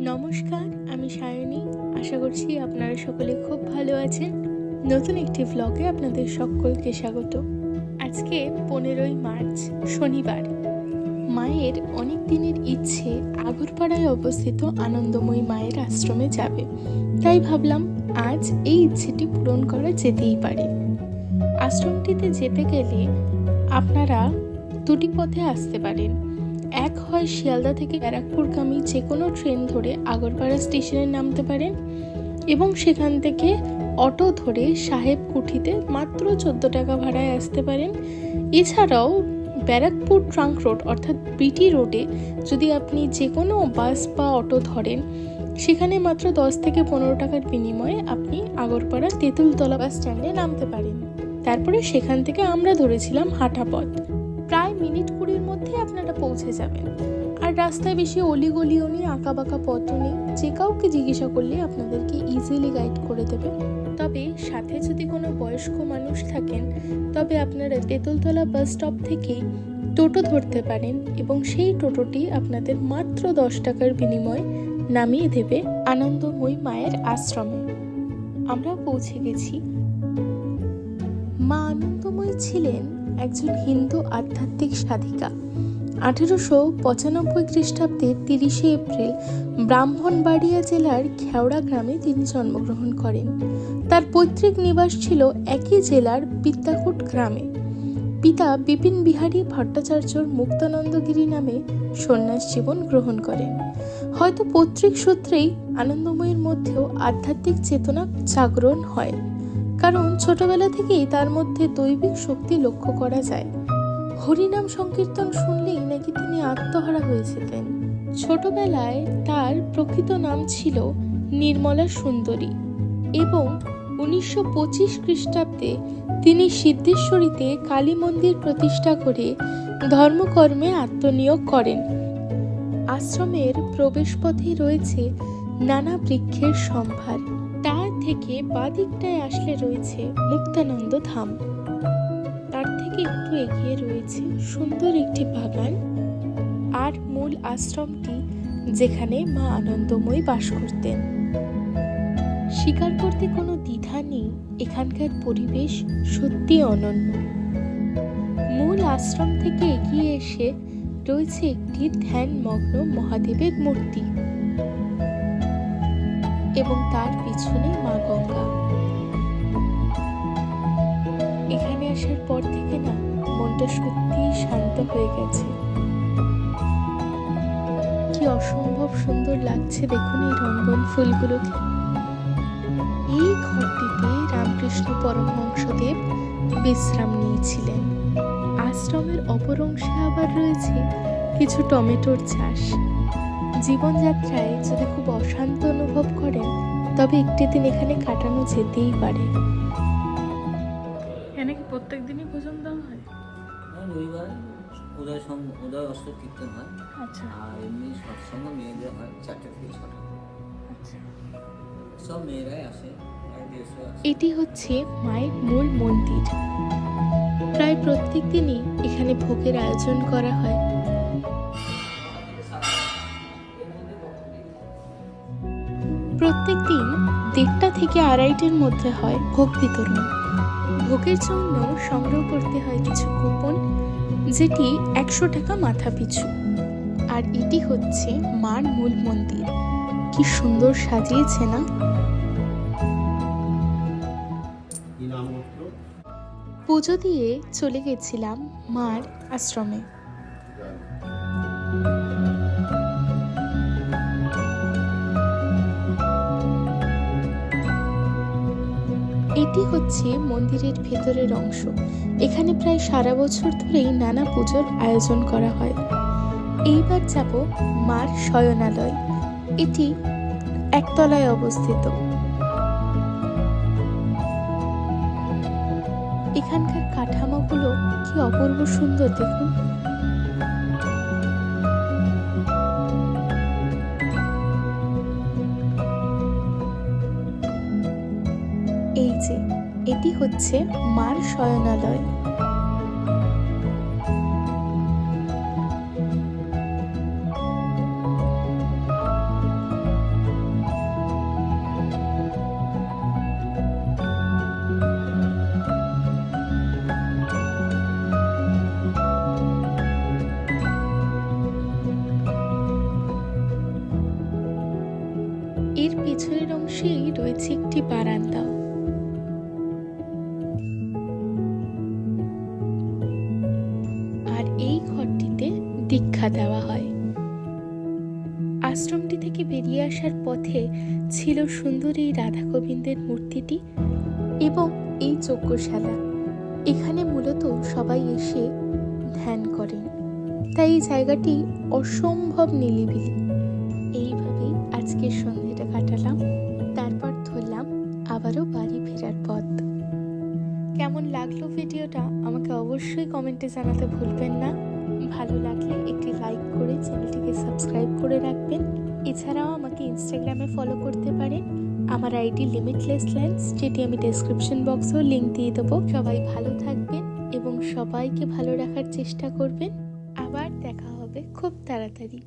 নমস্কার, আমি সায়নী। আশা করছি আপনারা সকলে খুব ভালো আছেন। নতুন একটি ভ্লগে আপনাদের সকলকে স্বাগত। আজকে পনেরোই মার্চ, শনিবার। মায়ের অনেক দিনের ইচ্ছে আগরপাড়ায় অবস্থিত আনন্দময়ী মায়ের আশ্রমে যাবে। তাই ভাবলাম, আজ এই ইচ্ছেটি পূরণ করা যেতেই পারে। আশ্রমটিতে যেতে গেলে আপনারা দুটি পথে আসতে পারেন। এক হয় শিয়ালদা থেকে ব্যারাকপুরগামী যে কোনো ট্রেন ধরে আগরপাড়া স্টেশনে নামতে পারেন এবং সেখান থেকে অটো ধরে সাহেব কুঠিতে মাত্র চোদ্দ টাকা ভাড়ায় আসতে পারেন। এছাড়াও ব্যারাকপুর ট্রাঙ্ক রোড অর্থাৎ বিটি রোডে যদি আপনি যে কোনো বাস বা অটো ধরেন, সেখানে মাত্র দশ থেকে পনেরো টাকার বিনিময়ে আপনি আগরপাড়া তেঁতুলতলা বাস স্ট্যান্ডে নামতে পারেন। তারপরে সেখান থেকে আমরা ধরেছিলাম হাঁটা পথ প্রায় মিনিট কুড়ির মধ্যে আপনারা পৌঁছে যাবেন। আর রাস্তায় বেশি অলিগলিও নেই আঁকা বাঁকা পথও নেই। যে কাউকে জিজ্ঞাসা করলে আপনাদেরকে ইজিলি গাইড করে দেবে। তবে সাথে যদি কোনো বয়স্ক মানুষ থাকেন, তবে আপনারা তেঁতুলতলা বাস স্টপ থেকেই টোটো ধরতে পারেন এবং সেই টোটোটি আপনাদের মাত্র দশ টাকার বিনিময়ে নামিয়ে দেবে আনন্দময়ী মায়ের আশ্রমে। আমরা পৌঁছে গেছি। মা আনন্দময়ী ছিলেন একজন হিন্দু আধ্যাত্মিক সাধিকা। আঠেরোশো পঁচানব্বই খ্রিস্টাব্দের তিরিশে এপ্রিল ব্রাহ্মণবাড়িয়া জেলার খেওড়া গ্রামে তিনি জন্মগ্রহণ করেন। তার পৈতৃক নিবাস ছিল একই জেলার বিদ্যাকুট গ্রামে। পিতা বিপিন বিহারী ভট্টাচার্যর মুক্তানন্দগিরি নামে সন্ন্যাস জীবন গ্রহণ করেন। হয়তো পৈতৃক সূত্রেই আনন্দময়ীর মধ্যেও আধ্যাত্মিক চেতনা জাগরণ হয়। কারণ ছোটবেলা থেকেই তার মধ্যে দৈবিক শক্তি লক্ষ্য করা যায়। হরিনাম সংকীর্তন শুনলেই নাকি তিনি আত্মহারা হয়েছিলেন ছোটবেলায় তার প্রকৃত নাম ছিল নির্মলা সুন্দরী এবং উনিশশো পঁচিশ খ্রিস্টাব্দে তিনি সিদ্ধেশ্বরীতে কালী মন্দির প্রতিষ্ঠা করে ধর্মকর্মে আত্মনিয়োগ করেন। আশ্রমের প্রবেশপথে রয়েছে নানা বৃক্ষের সম্ভার। থেকে বাদিকটায় আসলে রয়েছে মুক্তানন্দ ধাম। তার থেকে একটু এগিয়ে রয়েছে সুন্দর একটি বাগান আর মূল আশ্রমটি যেখানে মা আনন্দময়ী বাস করতেন। স্বীকার করতে কোনো দ্বিধা নেই, এখানকার পরিবেশ সত্যি অনন্য। মূল আশ্রম থেকে এগিয়ে এসে রয়েছে একটি ধ্যানমগ্ন মহাদেবের মূর্তি। এবং তার পিছনে মা গঙ্গা। এখানে আসার পর থেকে না, মনটা সত্যি শান্ত হয়ে গেছে। কি অসম্ভব সুন্দর লাগছে দেখুন এই রঙ্গন ফুলগুলোকে। এই ঘরটিতে রামকৃষ্ণ পরমহংসদেব বিশ্রাম নিয়েছিলেন। আশ্রমের অপর অংশে আবার রয়েছে কিছু টমেটোর চাষ। জীবনযাত্রায় যদি খুব অশান্ত অনুভব করেন তবে একটি দিন এখানে কাটানো যেতেই পারে। এখানে কি প্রত্যেক দিনই ভোজন দেওয়া হয়? রবিবার উদয় উদয় অস্ত কীর্তন হয়। আচ্ছা। আর এমনি সৎসঙ্গ মেয়েদের হয় চারটে থেকে ছটা। আচ্ছা। সব মেয়েরাই আসে। এটি হচ্ছে মায়ের মূল মন্দির। প্রায় প্রত্যেক দিনই এখানে ভোগের আয়োজন করা হয়। দেড়টা থেকে আড়াইটের মধ্যে হয় ভোগ বিতরণ ভোগের জন্য সংগ্রহ করতে হয় কিছু কুপন, যেটি একশো টাকা মাথা পিছু। আর এটি হচ্ছে মার মূল মন্দির। কি সুন্দর সাজিয়েছে না? পুজো দিয়ে চলে গেছিলাম মার আশ্রমে। এটি হচ্ছে মন্দিরের ভেতরের অংশ। এখানে প্রায় সারা বছর ধরেই নানা পুজোর আয়োজন করা হয়। এইবার যাব মার শয়নালয়। এটি একতলায় অবস্থিত। এখানকার কাঠামোগুলো কি অপূর্ব সুন্দর দেখুন। এটি হচ্ছে মার শয়নালয়। এর পিছনের অংশেই রয়েছে একটি বারান্দা। দীক্ষা দেওয়া হয়। আশ্রমটি থেকে বেরিয়ে আসার পথে ছিল সুন্দর এই রাধা গোবিন্দের মূর্তিটি এবং এই যজ্ঞশালা। এখানে মূলত সবাই এসে ধ্যান করেন। তাই এই জায়গাটি অসম্ভব নিলিবিলি। এইভাবেই আজকের সন্ধ্যেটা কাটালাম, তারপর ধরলাম আবারও বাড়ি ফেরার পথ। কেমন লাগল ভিডিওটা আমাকে অবশ্যই কমেন্টে জানাতে ভুলবেন না। ভালো লাগলে একটি লাইক করে চ্যানেলটিকে সাবস্ক্রাইব করে রাখবেন। এছাড়াও আমাকে ইনস্টাগ্রামে ফলো করতে পারেন। আমার আইডি লিমিটলেস ল্যান্স যেটি আমি ডেসক্রিপশন বক্সেও লিঙ্ক দিয়ে দেবো। সবাই ভালো থাকবেন এবং সবাইকে ভালো রাখার চেষ্টা করবেন। আবার দেখা হবে খুব তাড়াতাড়ি।